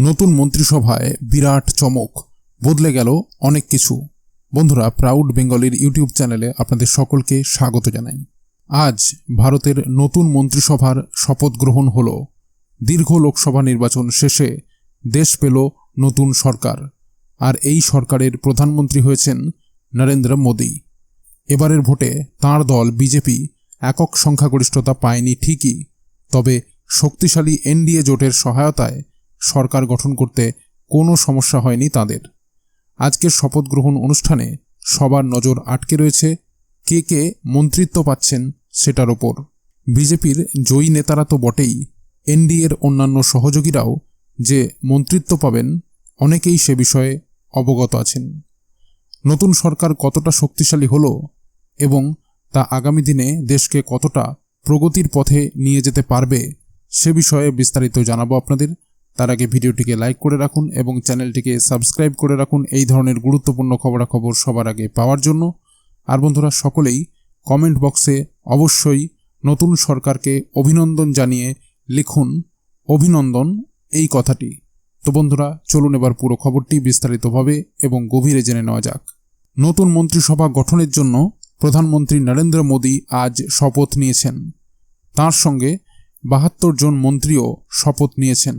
নতুন মন্ত্রিসভায় বিরাট চমক। বদলে গেল অনেক কিছু। বন্ধুরা প্রাউড বেঙ্গলির ইউটিউব চ্যানেলে আপনাদের সকলকে স্বাগত জানাই। আজ ভারতের নতুন মন্ত্রিসভার শপথ গ্রহণ হল। দীর্ঘ লোকসভা নির্বাচন শেষে দেশ পেল নতুন সরকার। আর এই সরকারের প্রধানমন্ত্রী হয়েছেন নরেন্দ্র মোদী। এবারের ভোটে তাঁর দল বিজেপি একক সংখ্যাগরিষ্ঠতা পায়নি ঠিকই। তবে শক্তিশালী এনডিএ জোটের সহায়তায় সরকার গঠন করতে কোনো সমস্যা হয়নি তাদের। আজকের শপথ গ্রহণ অনুষ্ঠানে সবার নজর আটকে রয়েছে কে কে মন্ত্রিত্ব পাচ্ছেন সেটার ওপর। বিজেপির জয়ী নেতারা তো বটেই, এনডিএর অন্যান্য সহযোগীরাও যে মন্ত্রিত্ব পাবেন, অনেকেই সে বিষয়ে অবগত আছেন। নতুন সরকার কতটা শক্তিশালী হলো এবং তা আগামী দিনে দেশকে কতটা প্রগতির পথে নিয়ে যেতে পারবে সে বিষয়ে বিস্তারিত জানাব আপনাদের। তার আগে ভিডিওটিকে লাইক করে রাখুন এবং চ্যানেলটিকে সাবস্ক্রাইব করে রাখুন। এই ধরনের গুরুত্বপূর্ণ খবরাখবর সবার আগে পাওয়ার জন্য। আর বন্ধুরা, সকলেই কমেন্ট বক্সে অবশ্যই নতুন সরকারকে অভিনন্দন জানিয়ে লিখুন, অভিনন্দন এই কথাটি। তো বন্ধুরা, চলুন এবার পুরো খবরটি বিস্তারিতভাবে এবং গভীরে জেনে নেওয়া যাক। নতুন মন্ত্রিসভা গঠনের জন্য প্রধানমন্ত্রী নরেন্দ্র মোদী আজ শপথ নিয়েছেন। তার সঙ্গে বাহাত্তর জন মন্ত্রীও শপথ নিয়েছেন।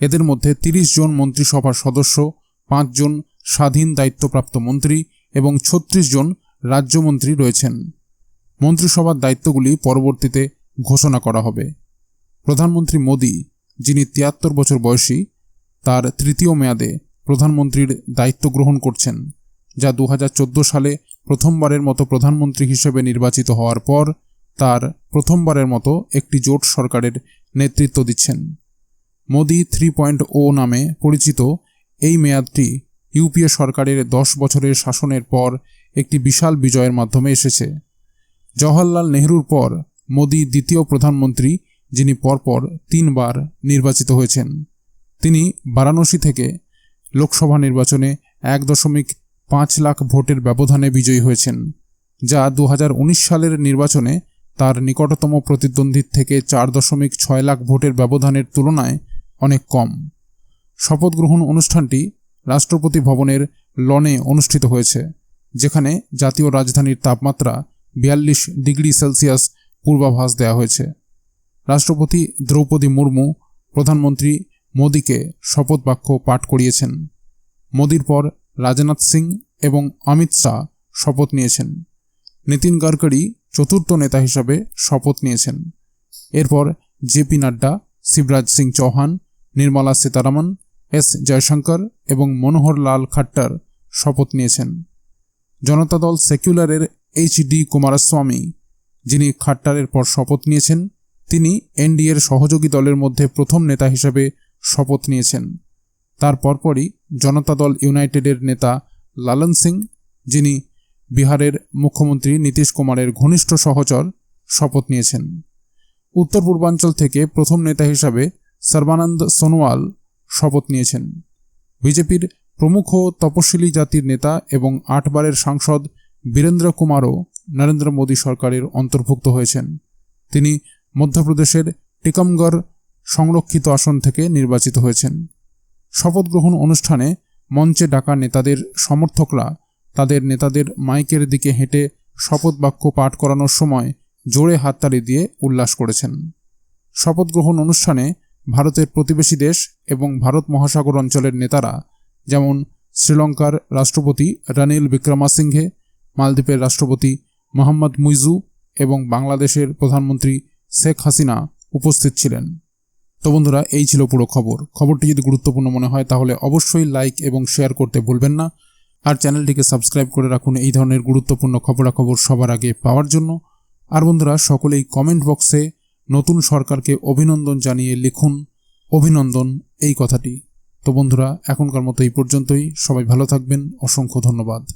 এদের মধ্যে তিরিশ জন মন্ত্রিসভার সদস্য পাঁচজন স্বাধীন দায়িত্বপ্রাপ্ত মন্ত্রী এবং ছত্রিশ জন রাজ্যমন্ত্রী রয়েছেন। মন্ত্রিসভার দায়িত্বগুলি পরবর্তীতে ঘোষণা করা হবে। প্রধানমন্ত্রী মোদী, যিনি তিয়াত্তর বছর বয়সী, তার তৃতীয় মেয়াদে প্রধানমন্ত্রীর দায়িত্ব গ্রহণ করছেন, যা দু হাজার চোদ্দ সালে প্রথমবারের মতো প্রধানমন্ত্রী হিসেবে নির্বাচিত হওয়ার পর তার প্রথমবারের মতো একটি জোট সরকারের নেতৃত্ব দিচ্ছেন। মোদি থ্রি পয়েন্ট ও নামে পরিচিত এই মেয়াদটি ইউপিএ সরকারের দশ বছরের শাসনের পর একটি বিশাল বিজয়ের মাধ্যমে এসেছে। জওহরলাল নেহরুর পর মোদি দ্বিতীয় প্রধানমন্ত্রী, যিনি পরপর তিনবার নির্বাচিত হয়েছেন। তিনি বারাণসী থেকে লোকসভা নির্বাচনে এক দশমিক পাঁচ লাখ ভোটের ব্যবধানে বিজয়ী হয়েছেন, যা দু হাজার উনিশ সালের নির্বাচনে তার নিকটতম প্রতিদ্বন্দ্বীর থেকে চার দশমিক ছয় লাখ ভোটের ব্যবধানের তুলনায় অনেক কম। শপথ গ্রহণ অনুষ্ঠানটি রাষ্ট্রপতি ভবনের লনে অনুষ্ঠিত হয়েছে, যেখানে জাতীয় রাজধানীর তাপমাত্রা বিয়াল্লিশ ডিগ্রি সেলসিয়াস পূর্বাভাস দেওয়া হয়েছে। রাষ্ট্রপতি দ্রৌপদী মুর্মু প্রধানমন্ত্রী মোদীকে শপথ বাক্য পাঠ করিয়েছেন। মোদির পর রাজনাথ সিং এবং অমিত শাহ শপথ নিয়েছেন। নীতিন গডকরি চতুর্থ নেতা হিসাবে শপথ নিয়েছেন। এরপর J P Nadda, Shivraj Singh Chouhan Nirmala Sitharaman, S. Jaishankar এবং মনোহর লাল খাট্টার শপথ নিয়েছেন। জনতা দল সেকুলারের এইচ ডি কুমারস্বামী, যিনি খাট্টারের পর শপথ নিয়েছেন, তিনি এনডিএর সহযোগী দলের মধ্যে প্রথম নেতা হিসেবে শপথ নিয়েছেন। তার পরপরই জনতা দল ইউনাইটেডের নেতা লালন সিং, যিনি বিহারের মুখ্যমন্ত্রী নীতিশ কুমারের ঘনিষ্ঠ সহচর, শপথ নিয়েছেন। উত্তর পূর্বাঞ্চল থেকে প্রথম নেতা হিসাবে সর্বানন্দ সোনোয়াল শপথ নিয়েছেন। বিজেপির প্রমুখ তপশিলি জাতির নেতা এবং আটবারের সাংসদ বীরেন্দ্র কুমারও নরেন্দ্র মোদী সরকারের অন্তর্ভুক্ত হয়েছেন। তিনি মধ্যপ্রদেশের টিকমগড় সংরক্ষিত আসন থেকে নির্বাচিত হয়েছেন। শপথ গ্রহণ অনুষ্ঠানে মঞ্চে ডাকা নেতাদের সমর্থকরা তাদের নেতাদের মাইকের দিকে হেঁটে শপথ বাক্য পাঠ করানোর সময় জোরে হাততালি দিয়ে উল্লাস করেছেন। শপথ গ্রহণ অনুষ্ঠানে ভারতের প্রতিবেশী দেশ এবং ভারত মহাসাগর অঞ্চলের নেতারা, যেমন শ্রীলঙ্কার রাষ্ট্রপতি রানিল বিক্রমাসিংহে মালদ্বীপের রাষ্ট্রপতি মোহাম্মদ মুইজু এবং বাংলাদেশের প্রধানমন্ত্রী শেখ হাসিনা উপস্থিত ছিলেন। তো বন্ধুরা, এই ছিল পুরো খবর। খবরটি যদি গুরুত্বপূর্ণ মনে হয়, তাহলে অবশ্যই লাইক এবং শেয়ার করতে ভুলবেন না। আর চ্যানেলটিকে সাবস্ক্রাইব করে রাখুন এই ধরনের গুরুত্বপূর্ণ খবরাখবর সবার আগে পাওয়ার জন্য। আর বন্ধুরা, সকলেই কমেন্ট বক্সে নতুন সরকারকে অভিনন্দন জানিয়ে লিখুন, অভিনন্দন এই কথাটি। তো বন্ধুরা, এখনকার মতো এই পর্যন্তই। সবাই ভালো থাকবেন। অসংখ্য ধন্যবাদ।